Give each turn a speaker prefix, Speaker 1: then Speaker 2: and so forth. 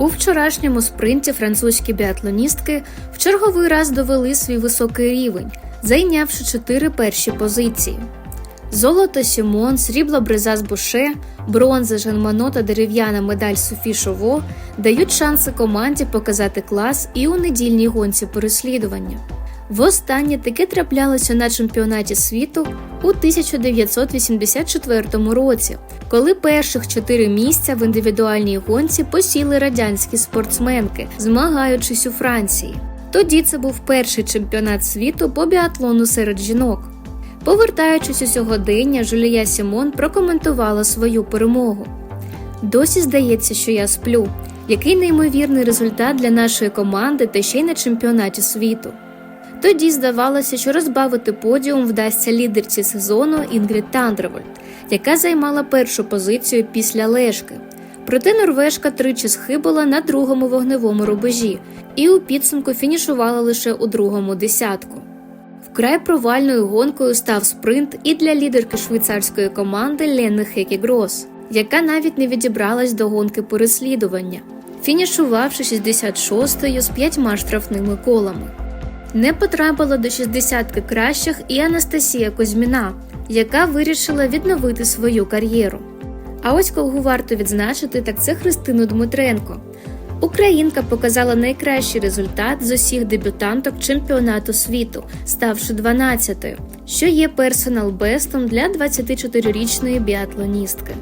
Speaker 1: У вчорашньому спринті французькі біатлоністки в черговий раз довели свій високий рівень, зайнявши чотири перші позиції. Золото Сімон, срібло бриза з Буше, бронза Жанмано та дерев'яна медаль Софі Шово дають шанси команді показати клас і у недільній гонці переслідування. Востаннє таке траплялося на чемпіонаті світу у 1984 році, коли перших чотири місця в індивідуальній гонці посіли радянські спортсменки, змагаючись у Франції. Тоді це був перший чемпіонат світу по біатлону серед жінок. Повертаючись у сьогодення, Жулія Сімон прокоментувала свою перемогу. Досі здається, що я сплю. Який неймовірний результат для нашої команди та ще й на чемпіонаті світу. Тоді здавалося, що розбавити подіум вдасться лідерці сезону Інгрід Тандервольд, яка займала першу позицію після Лешки. Проте норвежка тричі схибила на другому вогневому рубежі і у підсумку фінішувала лише у другому десятку. Вкрай провальною гонкою став спринт і для лідерки швейцарської команди Ленни Хекі Грос, яка навіть не відібралась до гонки переслідування, фінішувавши 66-ю з п'ятьма штрафними колами. Не потрапила до 60-ки кращих і Анастасія Козьміна, яка вирішила відновити свою кар'єру. А ось кого варто відзначити, так це Христину Дмитренко. Українка показала найкращий результат з усіх дебютанток чемпіонату світу, ставши 12-ю, що є персонал бестом для 24-річної біатлоністки.